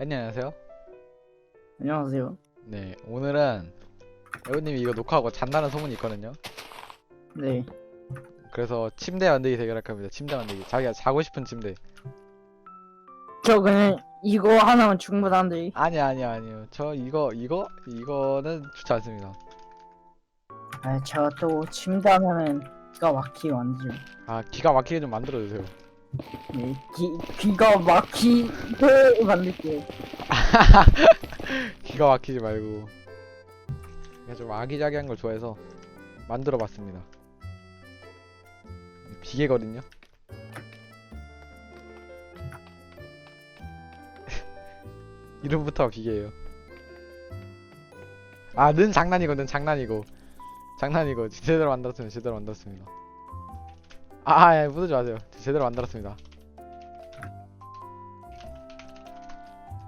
안녕하세요. 안녕하세요. 네, 오늘은 에오님이 이거 녹화하고 잔다는 소문이 있거든요. 네. 그래서 침대 만들기 대결할 겁니다. 침대 만들기. 자기가 자고 싶은 침대. 저 그냥 이거 하나면 충분한데. 아니 아니 아니요. 저 이거 이거 이거는 좋지 않습니다. 아, 제가 또 침대 하면은 기가 막히게 만들죠. 아 기가 막히게 좀 만들어 주세요. 네. 기, 기가 막히게 만들게요. 기가 막히지 말고. 제가 좀 아기자기한 걸 좋아해서 만들어 봤습니다. 비계거든요. 이름부터 비계예요. 아, 는 장난이고, 는 장난이고. 장난이고, 제대로 만들었습니다. 제대로 만들었습니다. 아, 아, 예, 묻지 마세요. 제대로 만들었습니다.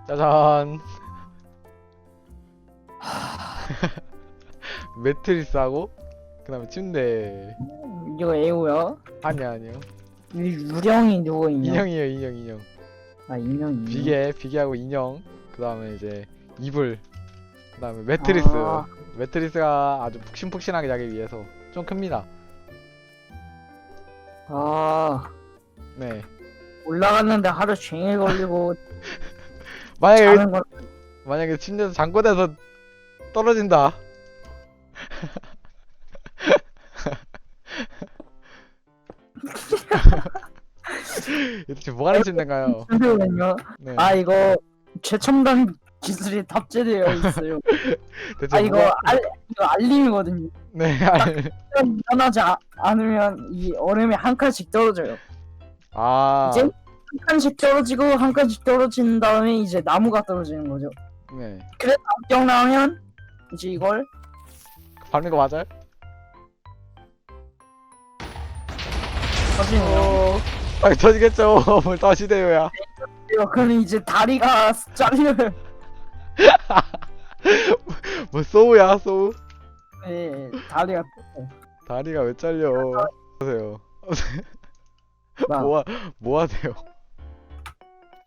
짜잔. 매트리스하고, 그 다음에 침대. 이거 애우야? 아니요, 아니요. 이 유령이 누구 인형? 인형이에요, 인형, 인형. 아, 인형이. 비계, 비계하고 인형. 그 다음에 이제 이불. 그 다음에 매트리스. 아. 매트리스가 아주 푹신푹신하게 자기 위해서 좀 큽니다. 아, 네. 올라갔는데 하루 종일 걸리고 만약에 여기- 자는 건 만약에 침대에서 잠꼬대서 떨어진다. 지금 뭐 하는 침대인가요? 힘들거든요. 네. 아, 이거 최첨단 기술이 탑재되어 있어요. 대체 아, 이거 뭐가- 알, 이거 알림이거든요. 네. 알- 일어나지 아- 않으면 이 얼음이 한 칸씩 떨어져요. 아. 이제? 한 칸씩 떨어지고 한 칸씩 떨어진 다음에 이제 나무가 떨어지는 거죠. 네. 합격 나오면 이제 이걸 밟는 거 맞아요? 터지는 거. 아니 터지겠죠. 뭘 터지대요야. 그러면 이제 다리가 잘려요. 뭐 소우야 소우? 네, 다리가 다리가 왜 잘려? 보세요. 막 뭐하 뭐 하세요?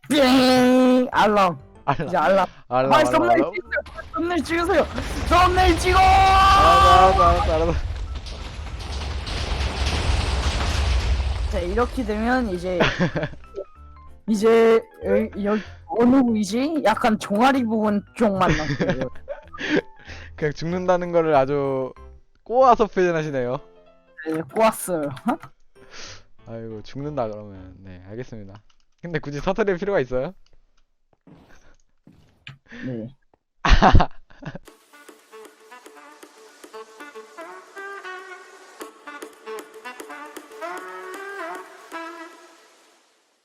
삥 알람. 알람 이제 알람. 알람 빨리 알람 썸네일 알람. 찍으세요. 썸네일 찍으세요. 썸네일 찍어. 알았어 알았어 알았어. 자 이렇게 되면 이제 이제 여기, 여기 어느 부위지? 약간 종아리 부분 쪽만 남고요. 그냥 죽는다는 거를 아주 꼬아서 표현하시네요. 네, 꼬았어요. 아이고 죽는다 그러면 네 알겠습니다. 근데 굳이 서투릴 필요가 있어요? 네.